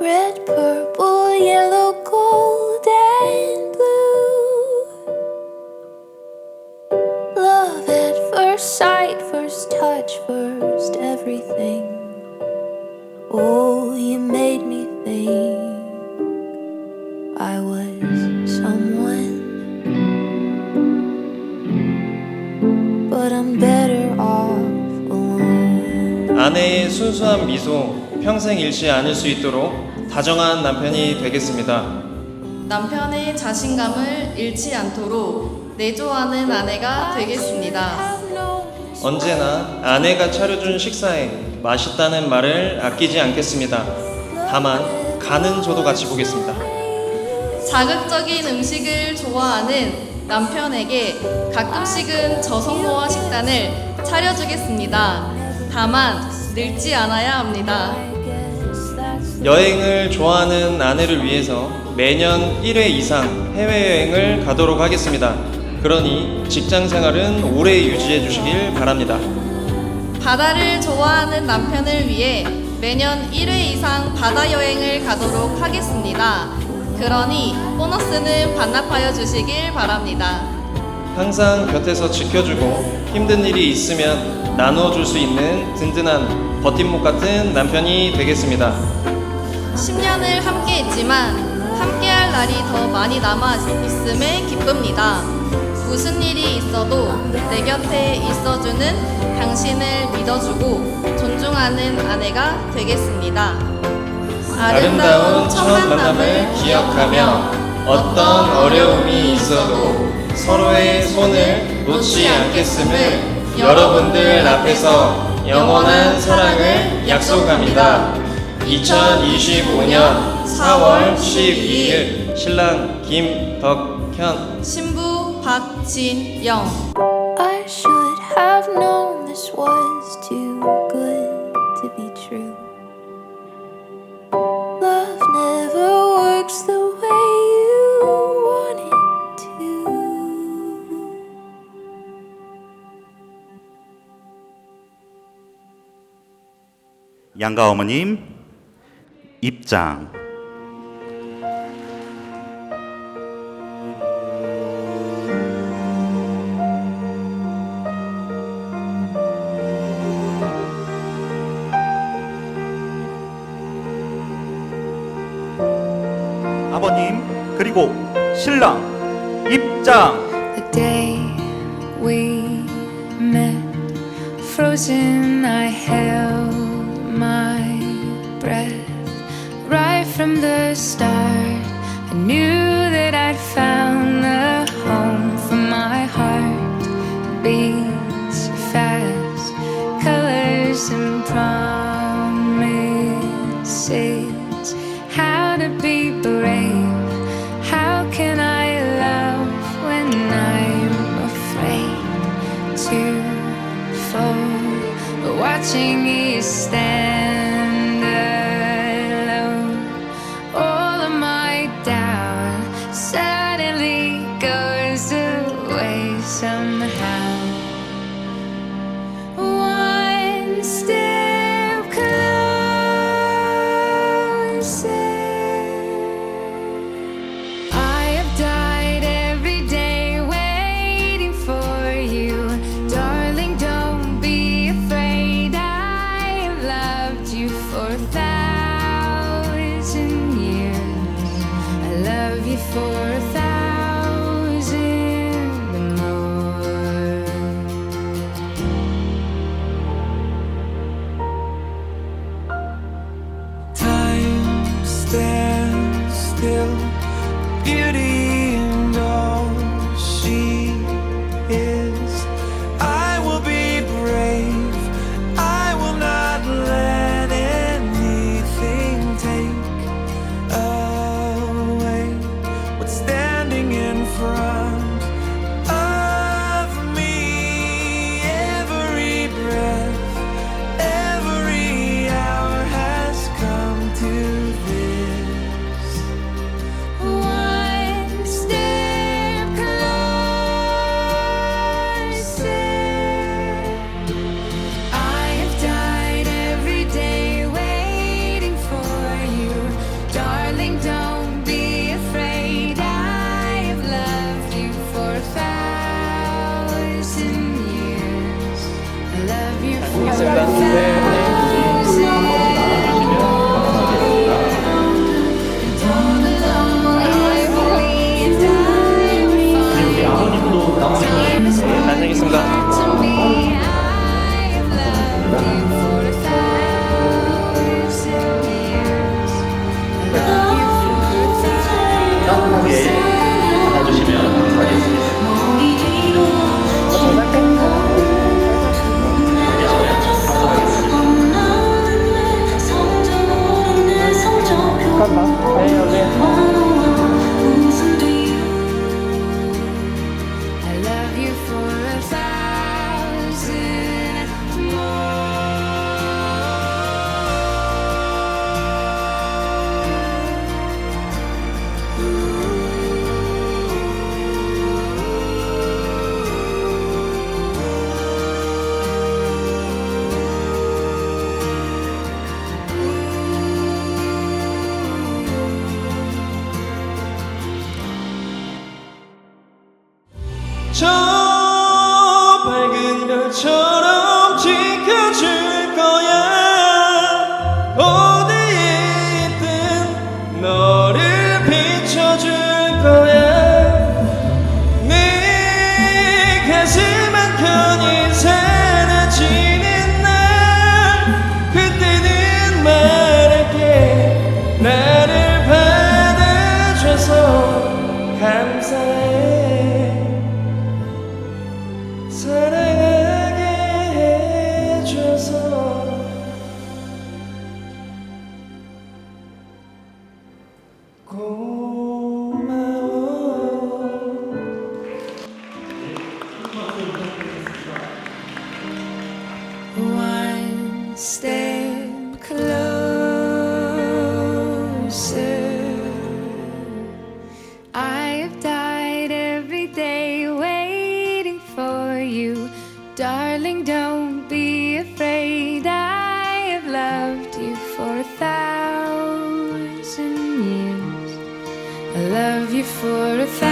red, purple, yellow, gold, and blue. Love at first sight, first touch, first everything. Oh, you made me think I was someone. But I'm better off alone. 아내의 순수한 미소 평생 잃지 않을 수 있도록 다정한 남편이 되겠습니다. 남편의 자신감을 잃지 않도록 내조하는 아내가 되겠습니다. 언제나 아내가 차려준 식사에 맛있다는 말을 아끼지 않겠습니다. 다만 간은 저도 같이 보겠습니다. 자극적인 음식을 좋아하는 남편에게 가끔씩은 저속노화 식단을 차려주겠습니다. 다만 늙지 않아야 합니다. 여행을 좋아하는 아내를 위해서 매년 1회 이상 해외여행을 가도록 하겠습니다. 그러니 직장 생활은 오래 유지해 주시길 바랍니다. 바다를 좋아하는 남편을 위해 매년 1회 이상 바다 여행을 가도록 하겠습니다. 그러니 보너스는 반납하여 주시길 바랍니다. 항상 곁에서 지켜주고 힘든 일이 있으면 나누어 줄 수 있는 든든한 버팀목 같은 남편이 되겠습니다. 10년을 함께 했지만 함께할 날이 더 많이 남아 있음에 기쁩니다. 무슨 일이 있어도 내 곁에 있어주는 당신을 믿어주고 존중하는 아내가 되겠습니다. 아름다운 첫 만남을 기억하며 어떤 어려움이 있어도 서로의 손을 놓지 않겠음을 여러분들 앞에서 영원한 사랑을 약속합니다. 2025년 4월 12일 신랑 김덕현 신부 박진영 I should have known this was too good to be true. Love never works the way you want it to. 양가 어머님 입장. 아버님 그리고 신랑 입장. The day we met, frozen, I held from the start, I knew that I'd found the home for my heart. Beats fast, colors and promises. How to be brave. How can I love when I'm afraid to fall? Watching you 저 밝은 별처 you. Darling, don't be afraid. I have loved you for a thousand years. I love you for a thousand years.